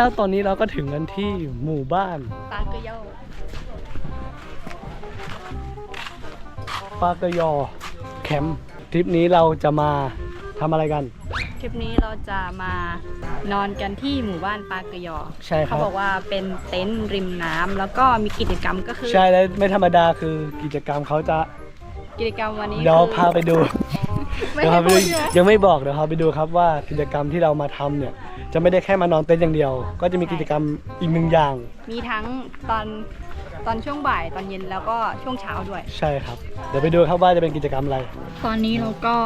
และแล้วตอนนี้เราก็ถึงกันที่หมู่บ้านปากเกยอปากยอแคมป์ทริปนี้เราจะมาทำอะไรกันทริปนี้เราจะมานอนกันที่หมู่บ้านปากเกยอใช่คเขารับบอกว่าเป็นเต็นท์ริมน้ำแล้วก็มีกิจกรรมก็คือ ใช่แล้วไม่ธรรมดาคือกิจกรรมเขาจะกิจกรรมวันนี้เดี๋ยวคือพาไปดูไม่เดี๋ยวให้พาไปพูดูดใช่ไหมยังไม่บอกเดี๋ยวพาไปดูครับว่ากิจกรรมที่เรามาทำเนี่ย จะไม่ได้แค่มานอนเต็นท์อย่างเดียว ก็จะมีกิจกรรมอีกหนึ่งอย่าง มีทั้งตอนตอนช่วงบ่ายตอนเย็นแล้วก็ช่วงเช้าด้วย ใช่ครับ เดี๋ยวไปดูครับว่าจะเป็นกิจกรรมอะไร ตอนนี้เราก็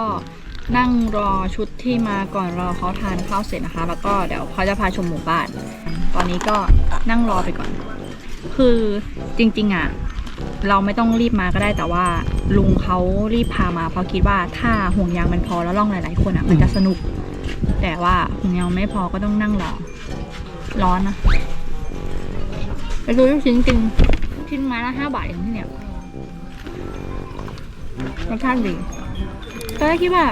นั่งรอชุดที่มาก่อนรอเขาทานข้าวเสร็จนะคะ แล้วก็เดี๋ยวเขาจะพาชมหมู่บ้าน ตอนนี้ก็นั่งรอไปก่อน คือจริงๆอะเราไม่ต้องรีบมาก็ได้แต่ว่าลุงเขารีบพามาเพราะคิดว่าถ้าห่วงยางมันพอแล้วล่องหลาย ๆ คนอะมันจะสนุก แต่ว่าห่วงยางไม่พอก็ต้องนั่งรอ ร้อนนะ ไปดูลูกชิ้นจริงลูกชิ้นไม้ละห้าบาทเองที่เนี่ยรสชาติดีตอนแรกคิดว่า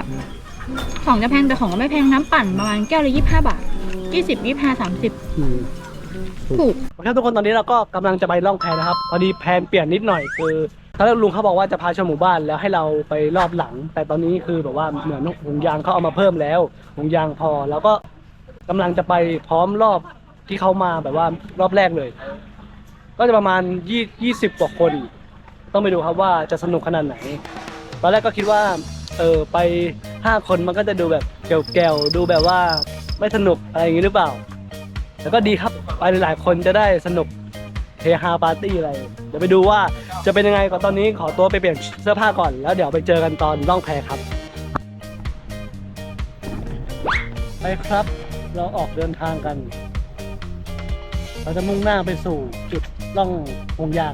ของจะแพงแต่ของก็ไม่แพงน้ำปั่นประมาณแก้วละยี่ห้าบาทยี่สิบยี่ห้าสามสิบอืมถูก โอเคทุกคนตอนนี้เราก็กำลังจะไปล่องแพนะครับ พอดีแพนเปลี่ยนนิดหน่อยคือ ตอนแรกลุงเขาบอกว่าจะพาชมหมู่บ้านแล้วให้เราไปรอบหลัง แต่ตอนนี้คือแบบว่าเหมือนหงยางเขาเอามาเพิ่มแล้วหงยางพอแล้วก็กำลังจะไปพร้อมรอบที่เขามาแบบว่ารอบแรกเลย ก็จะประมาณยี่ยี่สิบกว่าคน ต้องไปดูครับว่าจะสนุกขนาดไหน ตอนแรกก็คิดว่าเออไปห้าคนมันก็จะดูแบบแก่วๆดูแบบว่าไม่สนุกอะไรอย่างนี้หรือเปล่า แต่ก็ดีครับไปหลายๆคนจะได้สนุก เฮฮาปาร์ตี้อะไร เดี๋ยวไปดูว่าจะเป็นยังไงก่อนตอนนี้ขอตัวไปเปลี่ยนเสื้อผ้าก่อน แล้วเดี๋ยวไปเจอกันตอนล่องแพครับ ไปครับ เราออกเดินทางกัน เราจะมุ่งหน้าไปสู่จุดล่องวงยาง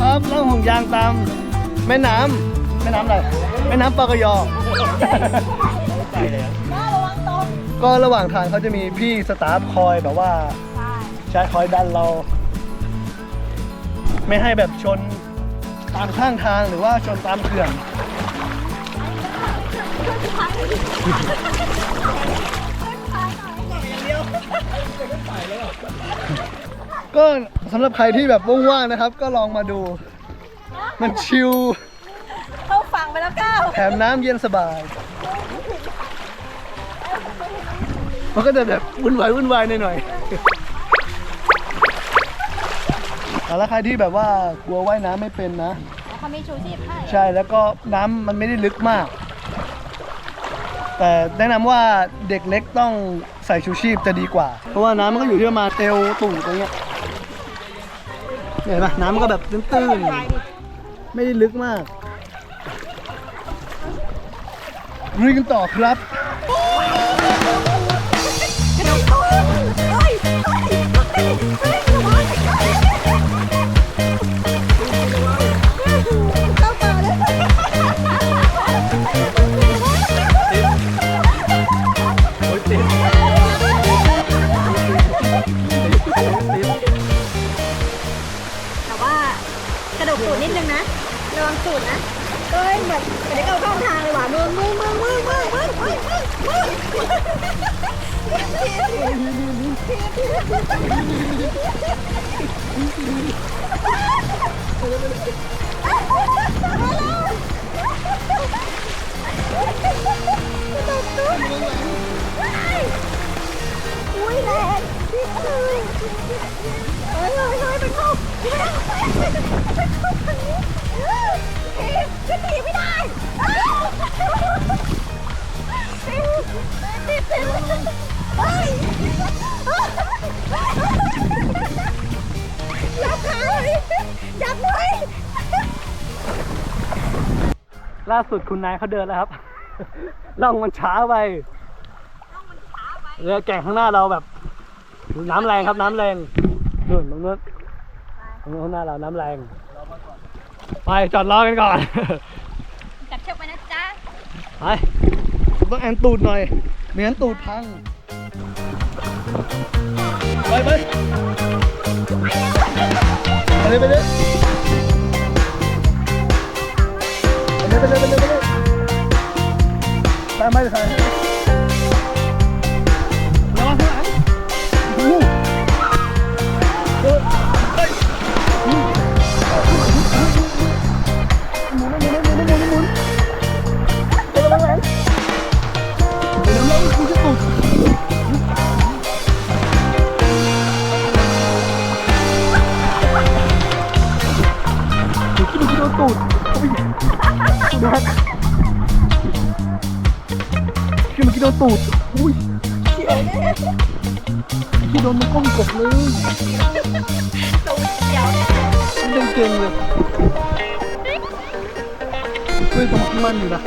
ครับล่องห่วงยางตาม แม่น้ำแม่น้ำอะไรแม่น้ำปากยอ ก็ระหว่างทางเขาจะมีพี่สตาฟคอยแบบว่าใช้คอยดันเรา ไม่ให้แบบชนตามข้างทางหรือว่าชนตามเขื่อนก็ สำหรับใครที่แบบว่างๆนะครับ ก็ลองมาดู มันชิลเข้าฝั่งไปแล้วก้าวแถมน้ำเย็นสบาย มันก็จะแบบวุ่นวายวุ่นวายหน่อยๆแต่ละใครที่แบบว่ากลัวว่ายน้ำไม่เป็นนะ เขามีชูชีพให้ใช่แล้วก็น้ำมันไม่ได้ลึกมาก แต่แนะนำว่าเด็กเล็กต้องใส่ชูชีพจะดีกว่า เพราะว่าน้ำมันก็อยู่ที่ประมาณเอวตุ่มตรงเนี้ย เห็นปะน้ำมันก็แบบตื้นๆ ไม่ได้ลึกมากลุยกันต่อครับ Ah! าสุดคุณนายเขาเดินแล้วครับ ล่องมันช้าไปเรือแก่งข้างหน้าเราแบบ น้ำแรงครับน้ำแรงนู่นตรงนู้นตรงข้างหน้าเราน้ำแรง ไปจอดรอกันก่อน จับเชือกไปนะจ๊ะ ไปต้องแอนตูดหน่อยเหมือนตูดพัง ไปไปไปเลยไปเลย ไปเลยไปเลยไปเลยตามไปเลยระวังข้างหลังโอ้โหเฮ้ยเฮ้ยหมุนหมุนหมุนหมุนหมุนหมุนไประวังหลังเดี๋ยวเราคุณจะตกตูดโอ้ย โดนกินกินโดนตูด อุ้ยกินโดนมันก้องกบเลยตูดเดียวมันเก่งเลยเฮ้ยมันมันอยู่นะ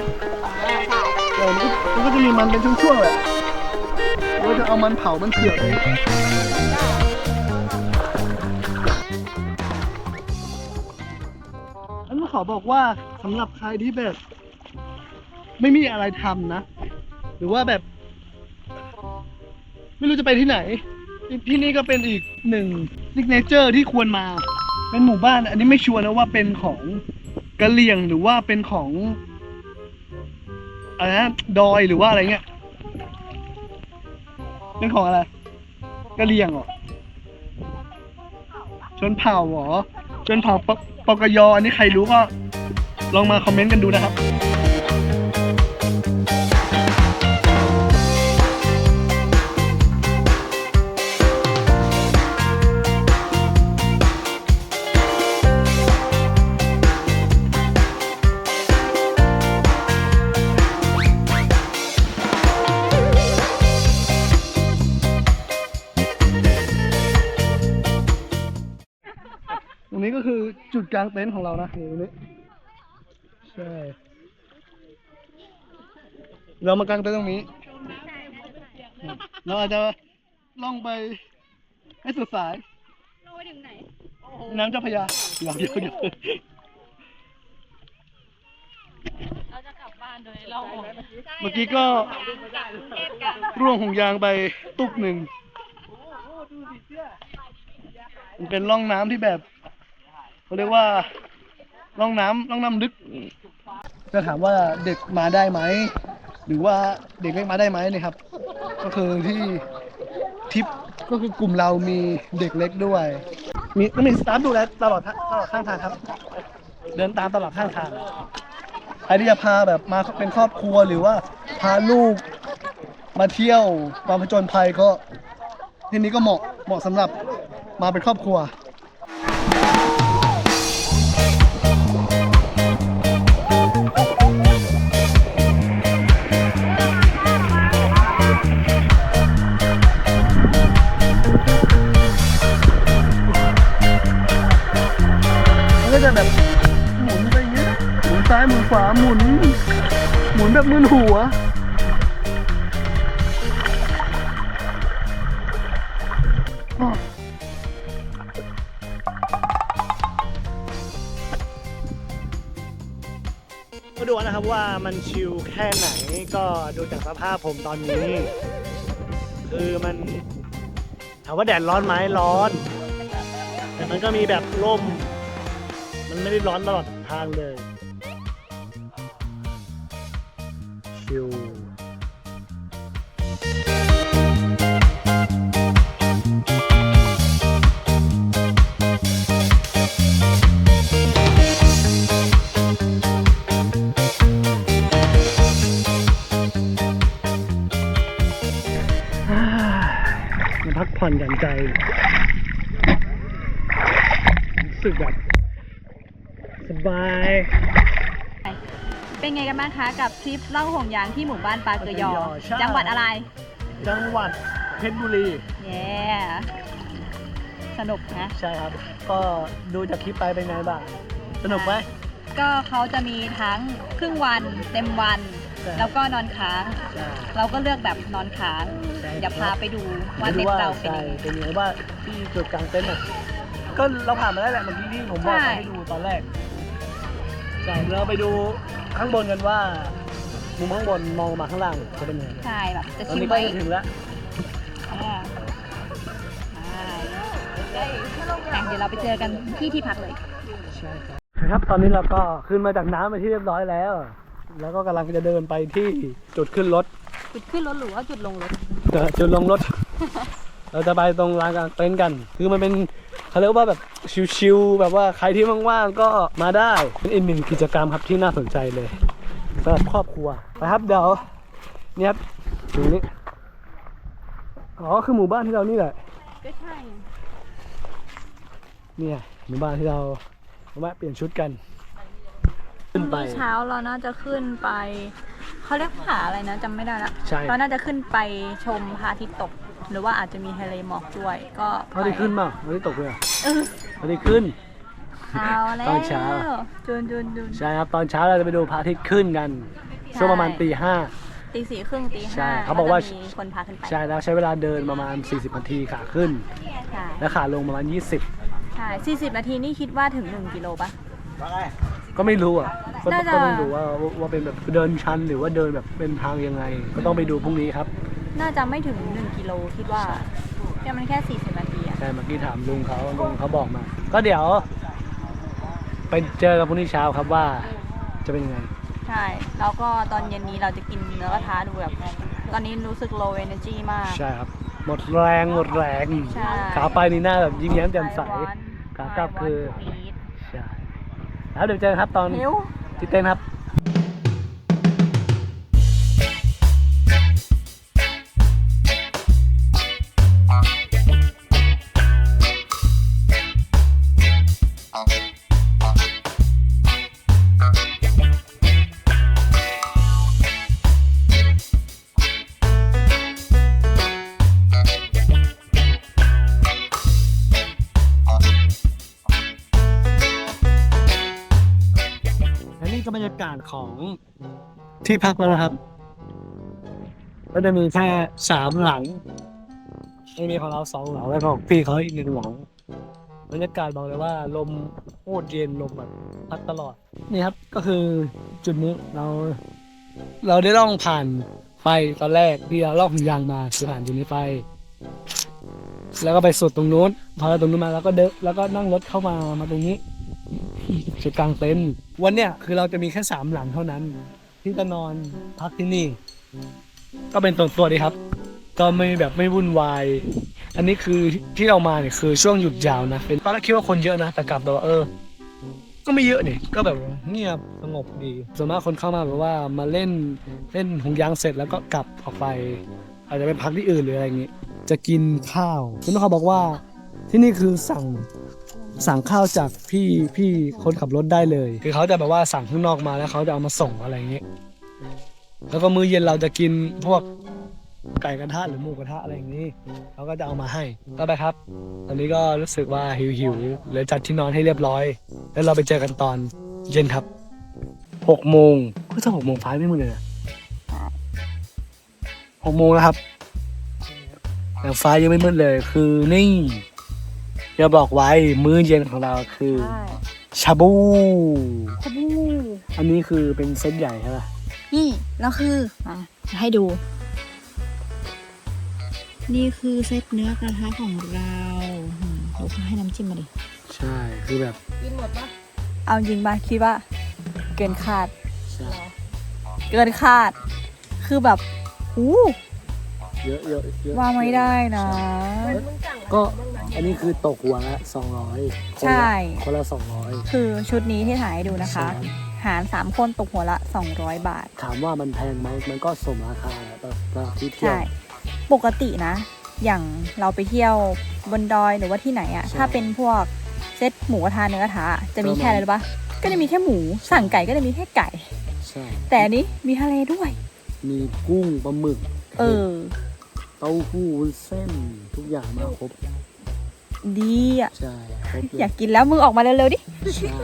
ใช่แต่มันก็มันก็จะมีมันเป็นช่วงๆแหละว่าจะเอามันเผามันเผือกเลย ขอบอกว่าสำหรับใครที่แบบ ไม่มีอะไรทำนะ หรือว่าแบบ ไม่รู้จะไปที่ไหน ที่นี่ก็เป็นอีกหนึ่งซิกเนเจอร์ที่ควรมา เป็นหมู่บ้าน อันนี้ไม่ชัวร์นะว่าเป็นของกะเหรี่ยงหรือว่าเป็นของอะไรนะดอยหรือว่าอะไรเงี้ยเป็นของอะไรกะเหรี่ยงเหรอชนเผ่าเหรอ ชนเผ่าปปกยอันนี้ใครรู้ก็ลองมาคอมเมนต์กันดูนะครับ กลางเต็นท์ของเรานะนี่ตรงนี้ใช่เรามากางเต็นท์ตรงนี้ เราอาจจะล่องไปให้สุดสายลงไปถึงไหน น้ำเจ้าพระยาเดี๋ยวเดี๋ยวเดี๋ยวเราจะกลับบ้านโดยเราเมื่อกี้ก็ร่วงหงยางไปตุกหนึ่งมันเป็นร่องน้ำที่แบบ เขาเรียกว่าร่องน้ำร่องน้ำลึก จะถามว่าเด็กมาได้ไหม หรือว่าเด็กเล็กมาได้ไหมเนยครับ ก็คือที่ทริปก็คือกลุ่มเรามีเด็กเล็กด้วย มีก็มีสตาฟดูแลตลอดทางตลอดข้างทางครับ เดินตามตลอดข้างทางใครที่จะพาแบบมาเป็นครอบครัวหรือว่าพาลูกมาเที่ยวมาผจญภัยก็ที่นี้ก็เหมาะเหมาะสำหรับมาเป็นครอบครัว แบบมึนหัว ก็ดูนะครับว่ามันชิลแค่ไหนก็ดูจากสภาพผมตอนนี้ คือมันถามว่าแดดร้อนไหมร้อน แต่มันก็มีแบบร่ม มันไม่ได้ร้อนตลอดทางเลย ใจรู้สึกแบบสบาย เป็นไงกันบ้างคะกับทริปเล่าห่วงยางที่หมู่บ้านปาเกยอ ปาเกยอใช่ จังหวัดอะไร จังหวัดเพชรบุรี เย้สนุกนะ ใช่ครับ ก็ดูจากคลิปไปเป็นไงบ้าง สนุกไหม ก็เขาจะมีทั้งครึ่งวันเต็มวัน ใช่ แล้วก็นอนค้าง ใช่เราก็เลือกแบบนอนค้างใช่ เดี๋ยวพาไปดูมาว่าดูเต็นว่าท์เราเป็นใช่ยังไงเป็นยังไงว่าที่จุดกลางเต็นท์อะก็เราผ่านมาแล้วแหละเมื่อกี้ที่ผมบอกใช่ให้ดูตอนแรกใช่เราไปดูข้างบนกันว่ามุมข้างบนมองมาข้างล่างจะเป็นยังไงใช่แบบจะตอนชิมนี้ไหก็มจะถึงแล้วอ่าใช่อะเดี๋ยวเราไปเจอกันที่ที่พักเลยใช่ครับครับตอนนี้เราก็ขึ้นมาจากน้ำไปที่เรียบร้อยแล้ว แล้วก็กำลังจะเดินไปที่จุดขึ้นรถ จุดขึ้นรถหรือว่าจุดลงรถ เออจุดลงรถ เราจะไปตรงลานกลางเต็นท์กัน คือมันเป็นเขาเรียกว่าแบบชิวๆแบบว่าใครที่ว่างๆก็มาได้เป็นอีกหนึ่งกิจกรรมครับที่น่าสนใจเลยสำหรับครอบครัวไปครับเดี๋ยวนี่ครับตรงนี้อ๋อคือหมู่บ้านที่เรานี่แหละ ก็ใช่ เนี่ยหมู่บ้านที่เราแวะเปลี่ยนชุดกัน ขึ้นไป เช้าเราน่าจะขึ้นไป เขาเรียกผาอะไรนะจำไม่ได้ละใช่ เราน่าจะขึ้นไปชมพระอาทิตย์ตก หรือว่าอาจจะมีทะเลหมอกด้วย ก็เขาได้ขึ้นมั้งเขาได้ตกเลยเหรอเออเขาได้ขึ้น เอาแล้วตอนเช้าจุนจุนจุนใช่ครับตอนเช้าเราจะไปดูพระอาทิตย์ขึ้นกันใช่ช่วงประมาณตีห้า ตีสี่ครึ่งตีใช่ห้าเขาบอกว่า จะมีคนพาขึ้นไปใช่แล้วใช้เวลาเดินประมาณ 40นาทีขาขึ้น ใช่ และขาลงประมาณ 20 ใช่สี่สิบนาทีนี่คิดว่าถึงหนึ่งกิโลปะ ก็ไม่รู้อะก็น่าจะ ก็ต้องดูว่าว่าเป็นแบบเดินชันหรือว่าเดินแบบเป็นทางยังไง ก็ต้องไปดูพรุ่งนี้ครับน่าจะไม่ถึงหนึ่งกิโลคิดว่าเนี่ยมันแค่สี่สิบนาทีอะใช่เมื่อกี้ถามลุงเขาลุงเขาบอกมา ก็เดี๋ยวไปเจอกันพรุ่งนี้เช้าครับว่า จะเป็นยังไง ใช่ แล้วก็ตอนเย็นนี้เราจะกินเนื้อกระทะดูแบบ ตอนนี้รู้สึก low energy มาก ใช่ครับ หมดแรงหมดแรงใช่ ขาไปนี่หน้าแบบยิ้มแย้มแจ่มใส I want ขากลับคือ I want to eat ใช่ แล้วเดี๋ยวเจอกันครับตอนหิว ที่เต้นท์ครับ ของที่พักแล้วนะครับ ก็จะมีแค่สามหลังไม่มีของเราสองหลังแล้วก็ของพี่เขาอีกหนึ่งหลังบรรยากาศบอกเลยว่า ลมโคตรเย็นลมแบบพัดตลอด นี่ครับก็คือจุดนี้เรา เราได้ล่องผ่านไปตอนแรกที่เราล่องยางมาคือผ่านจุดนี้ไป แล้วก็ไปสุดตรงนู้นพอเราตรงนู้นมาแล้วก็เดินแล้วก็นั่งรถเข้ามามาตรงนี้ จุดกางเต็นท์วันเนี้ยคือเราจะมีแค่สามหลังเท่านั้น ที่จะนอนพักที่นี่ ก็เป็นตัวตัวดีครับ ก็ไม่แบบไม่วุ่นวาย อันนี้คือที่เรามาเนี่ยคือช่วงหยุดยาวนะเป็นตอนแรกคิดว่าคนเยอะนะแต่กลับแบบว่าเออ ก็ไม่เยอะนี่ก็แบบเงียบสงบดีส่วนมากคนเข้ามาแบบว่ามาเล่นเล่นหงยางเสร็จแล้วก็กลับออกไป อาจจะไปพักที่อื่นหรืออะไรอย่างงี้ จะกินข้าวคุณเขาบอกว่าที่นี่คือสั่ง สั่งข้าวจากพี่พี่คนขับรถได้เลย คือเขาจะแบบว่าสั่งข้างนอกมาแล้วเขาจะเอามาส่งอะไรอย่างเงี้ยแล้วก็มื้อเย็นเราจะกินพวกไก่กระทะหรือหมูกระทะอะไรอย่างนี้เขาก็จะเอามาให้ก็ไปครับ ตอนนี้ก็รู้สึกว่าหิวหิวเลยจัดที่นอนให้เรียบร้อย แล้วเราไปเจอกันตอนเย็นครับหกโมงก็ถ้าหกโมงฟ้าไม่มืดเลยหกโมงแล้วครับแต่ฟ้ายังไม่มืดเลยคือนี่ จะบอกไว้มื้อเย็นของเราคือใช่ชาบู ชาบูอันนี้คือเป็นเซตใหญ่ใช่ป่ะนี่แล้วคืออะจะให้ดู นี่คือเซตเนื้อกระทะของเราอืมดูเขาให้น้ำจิ้มมาดิ ใช่คือแบบกินหมดปะเอาจริงป่ะคิดว่า เกินคาด ใช่เกินคาด คือแบบหูเยอะเยอะเยอะว่าไม่ได้นะก็ อันนี้คือตกหัวละสองร้อยใช่ คนละสองร้อยคือชุดนี้ที่ถ่ายให้ดูนะคะใช่หารสามคนตกหัวละ 200 บาท ถามว่ามันแพงไหมมันก็สมราคาแหละต่อต่อที่เที่ยวใช่ ปกตินะ อย่างเราไปเที่ยวบนดอยหรือว่าที่ไหนอะใช่ถ้าเป็นพวกเซตหมูกระทะเนื้อกระทะจะมีประมาณแค่อะไรรู้ปะก็จะมีแค่หมูสั่งไก่ก็จะมีแค่ไก่ ใช่ แต่อันนี้มีทะเลด้วย มีกุ้งปลาหมึก เออ เต้าหู้วุ้นเส้นทุกอย่างมาครบ ดีอะใช่ครบเลอยยากกินแล้วมึงออกมาเร็วๆดิ ใช่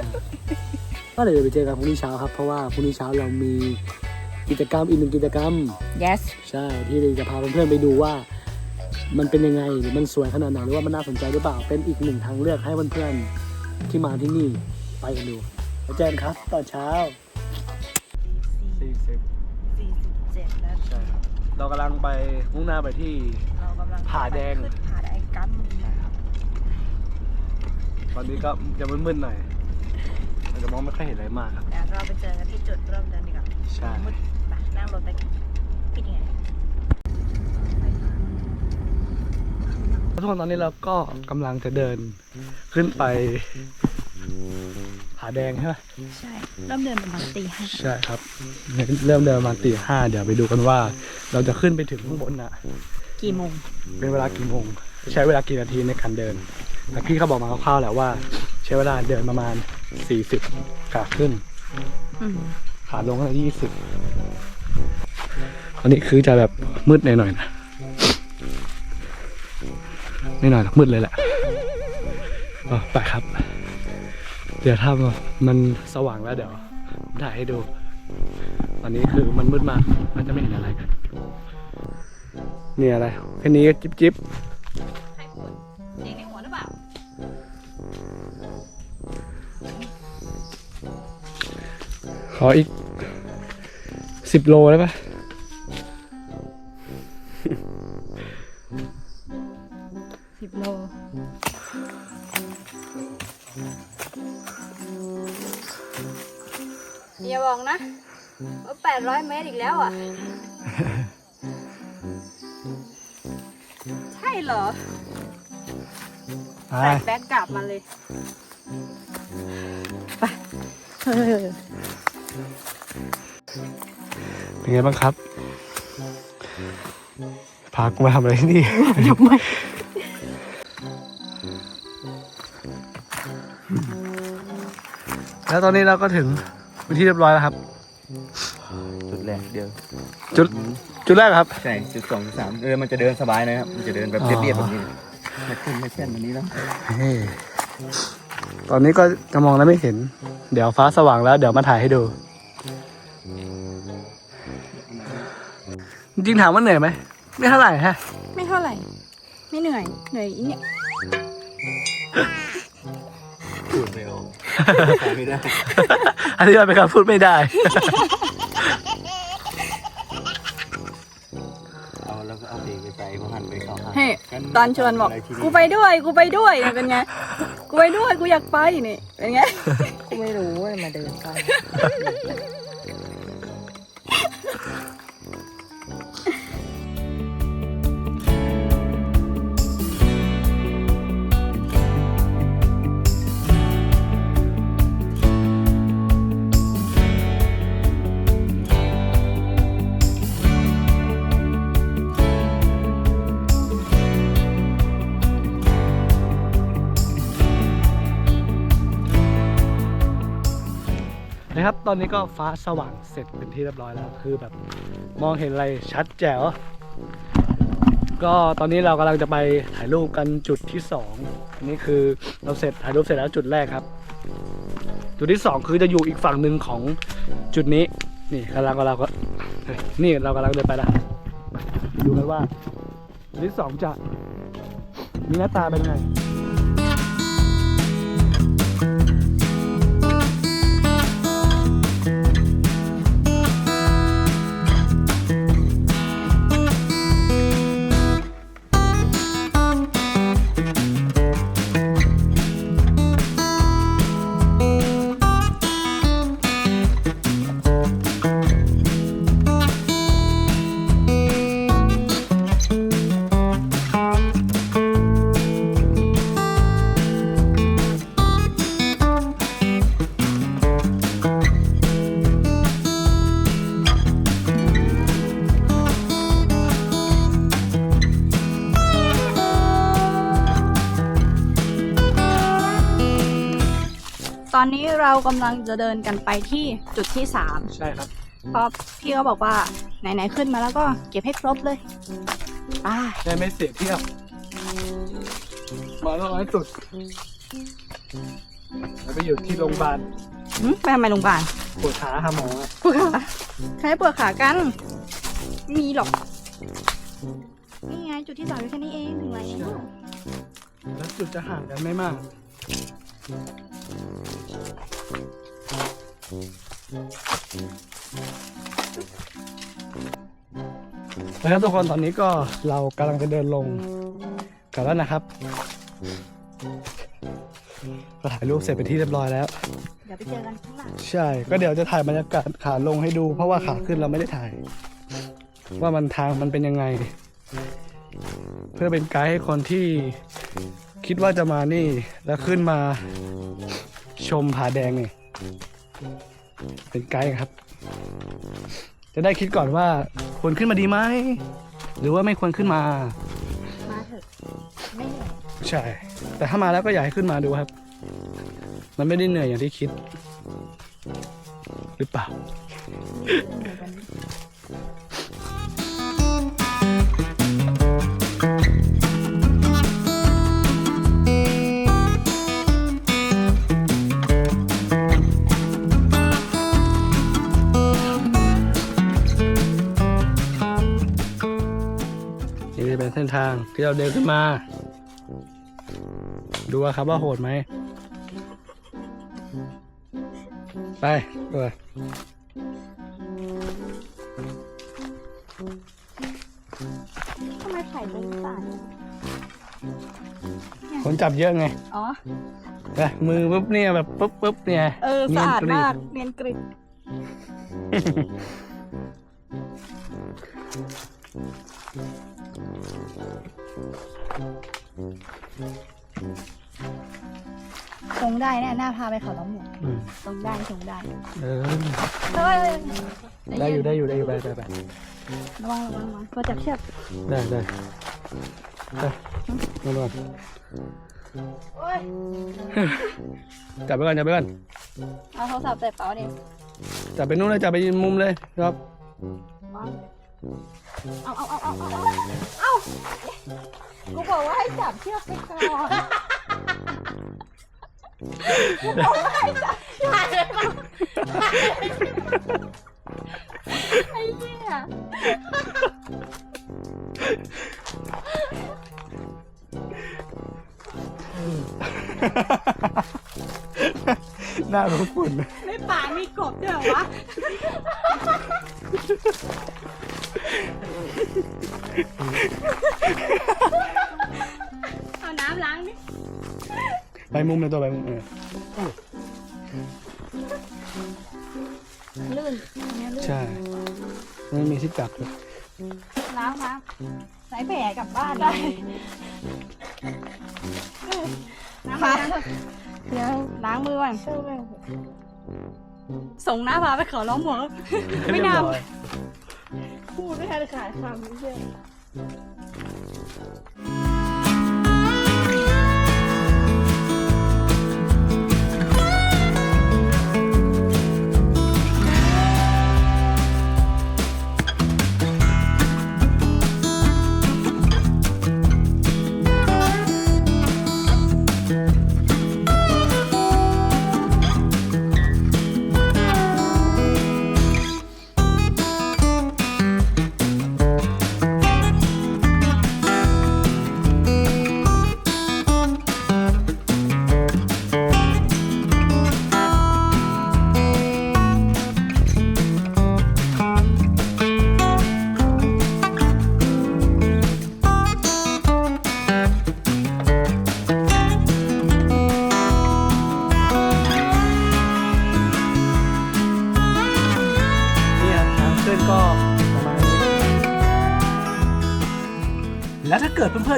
ก็เดี๋ยวไปเจอกันพรุ่งนี้เช้าครับ เพราะว่าพรุ่งนี้เช้าเรามีกิจกรรมอีกหนึ่งกิจกรรม yes ใช่ที่จะพาเพื่อนๆไปดูว่า มันเป็นยังไงหรือมันสวยขนาดไหนหรือว่ามันน่าสนใจหรือเปล่าเป็นอีกหนึ่งทางเลือกให้เพื่อนๆที่มาที่นี่ไปกันดูแล้วเจอกันครับตอนเช้า40 47แล้วใช่ครับเรากำลังไปมุ่งหน้าไปที่ เรากำลังผาแดง ขึ้นผาแดงกัน ต อนนี้ก็จะมืดๆหน่อยอาจจะมองไม่ค่อยเห็นอะไรมากครับเดี๋ยวเราไปเจอกันที่จุดเริ่มเดินดีกว่าใช่ มืดไปนั่งรถไปกันปิดยังไงทุกคนตอนนี้เราก็กำลังจะเดินขึ้นไปผาแดงใช่ไหมใช่เริ่มเดินประมาณตีห้าใช่ครับ เริ่มเดินประมาณตีห้าเดี๋ยวไปดูกันว่า เราจะขึ้นไปถึงข้างบนน่ะ กี่โมง เป็นเวลากี่โมง ใช้เวลากี่นาทีในการเดินแต่พี่เขาบอกมาคร่าวๆแหละว่า ใช้เวลาเดินประมาณ 40ขาขึ้น ขาลงก็ยี่สิบอันนี้คือจะแบบมืดหน่อยๆนะไม่หน่อยหรอกมืดเลยแหละอ๋อไปครับ เดี๋ยวถ้ามันสว่างแล้วเดี๋ยวถ่ายให้ดู ตอนนี้คือมันมืดมาก มันจะไม่เห็นอะไรกันนี่อะไรแค่นี้ก็จิ๊บจิ๊บ ให้ผลเสียงในหัวหรือเปล่าขออีกสิบโลได้ปะสิบโล อย่าบอกนะว่าแปดร้อยเมตรอีกแล้วอะ เหรอไปใส่แบ็กกลับมาเลยไปเออเป็นไงบ้างครับ พากูมาทำอะไรที่นี่ ทำไมแล้วตอนนี้เราก็ถึงเป็นที่เรียบร้อยแล้วครับ จุดแรกเดียว จุด จุดแรกครับ ใช่จุดสองจุดสามเออมันจะเดินสบายนะครับ มันจะเดินแบบอ๋อเรียบๆแบบนี้ไม่ขึ้นไม่เช่นแบบนี้แล้วเฮ้ตอนนี้ก็จะมองแล้วไม่เห็น เดี๋ยวฟ้าสว่างแล้ว เดี๋ยวมาถ่ายให้ดู จริงๆถามว่าเหนื่อยไหม ไม่เท่าไหร่ฮะ ไม่เท่าไหร่ ไม่เหนื่อย เหนื่อยอีเนี่ยพูดไม่ออกไม่ได้อันนี้เราเป็นการพูดไม่ได้ หันไปเขาหันเฮ้ยตอนชวนบอก กูไปด้วย กูไปด้วยเนี่ยเป็นไง กูไปด้วย กูอยากไปนี่ เป็นไง กูไม่รู้ว่ามาเดินกัน ครับ ตอนนี้ก็ฟ้าสว่างเสร็จเป็นที่เรียบร้อยแล้ว คือแบบมองเห็นอะไรชัดแจ๋ว ก็ตอนนี้เรากำลังจะไปถ่ายรูปกันจุดที่สองอันนี้คือเราเสร็จถ่ายรูปเสร็จแล้วจุดแรกครับ จุดที่สองคือจะอยู่อีกฝั่งหนึ่งของจุดนี้ นี่กำลังเราก็นี่เรากำลังเดินไปล้วไปดูกันว่าจุดที่สองจะมีหน้าตาเป็นไง เรากำลังจะเดินกันไปที่จุดที่สามใช่ครับ เพราะพี่ก็บอกว่าไหนๆขึ้นมาแล้วก็เก็บให้ครบเลยไปได้ไม่เสียเที่ยวมาแล้วน้อยสุดแล้วไปอยู่ที่โรงพยาบาลหึไปทำไมโรงพยาบาลปวดขาหาหมอไงปวดขาใครปวดขากันไม่มีหรอก นี่ไงจุดที่สามอยู่แค่นี้เองถึงแล้วแล้วจุดจะห่างกันไม่มาก แล้วทุกคนตอนนี้ก็เรากำลังจะเดินลงกันแล้วนะครับก็ถ่ายรูปเสร็จไปนที่เรียบร้อยแล้ว เดี๋ยวไปเจอกันข้างหลังใช่ ก็เดี๋ยวจะถ่ายบรรยากาศขาลงให้ดู เพราะว่าขาขึ้นเราไม่ได้ถ่าย ว่ามันทางมันเป็นยังไง เพื่อเป็นไกด์ให้คนที่ คิดว่าจะมานี่ แล้วขึ้นมาชมผาแดงนี่ เป็นไกด์ครับ จะได้คิดก่อนว่าควรขึ้นมาดีไหม หรือว่าไม่ควรขึ้นมา มาเถอะไม่เหนื่อยใช่ แต่ถ้ามาแล้วก็อยากให้ขึ้นมาดูครับ มันไม่ได้เหนื่อยอย่างที่คิด หรือเปล่า เหนื่อยกัน จะเป็นเส้นทางที่เราเดินขึ้นมา ดูว่าครับว่าโหดไหม ไปตัวทำไมไข่เป็นสายคนจับเยอะไงอ๋อ ไปมือปุ๊บเนี่ยแบบปุ๊บปุ๊บเนี่ยเออนีสะยนอาดกริบมากเนียนกริบ ทรงได้แน่หน้าพาไปเขาล้อมหมวกอืมทรงได้ทรงได้เออเฮ้ยได้อยู่ได้อยู่ได้อยู่ไปไปไประวังระวังระวังพอจับเชือกได้ได้ไปมาดูก่อนโอ้ยจับไปก่อนจับไปก่อนเอาโทรศัพท์ใส่เป๋าดิจับไปนู่นเลยจับไปมุมเลยครับ เอาเอาเอาเอาเอาเอาเอากูบอกว่าให้จับเชือกไปก่อนกูบอกว่าให้จับเชือกไปก่อนไอ้เหี้ย หน้าของคุณในป่ามีกบด้วยเหรอวะเอาน้ำล้างดิไปมุมเลยตัวไปมุมเออลื่นอันเนี้ยลื่นใช่ไม่มีที่จับเลยล้างล้างใส่แผลกลับบ้านได้ น้ำล้าง เดี๋ยวล้างมือก่อนส่งหน้าพาไปเขาล้อมหัวไม่นำเรียบร้อยพูดไม่ทันขายคำไม่เชื่อนี่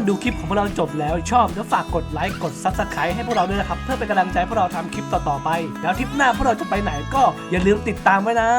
ดูคลิปของพวกเราจบแล้วชอบก็ฝากกดไลค์กด Subscribe ให้พวกเราด้วยนะครับ เพื่อเป็นกำลังใจพวกเราทำคลิปต่อๆไป แล้วทริปหน้าพวกเราจะไปไหนก็อย่าลืมติดตามไว้นะ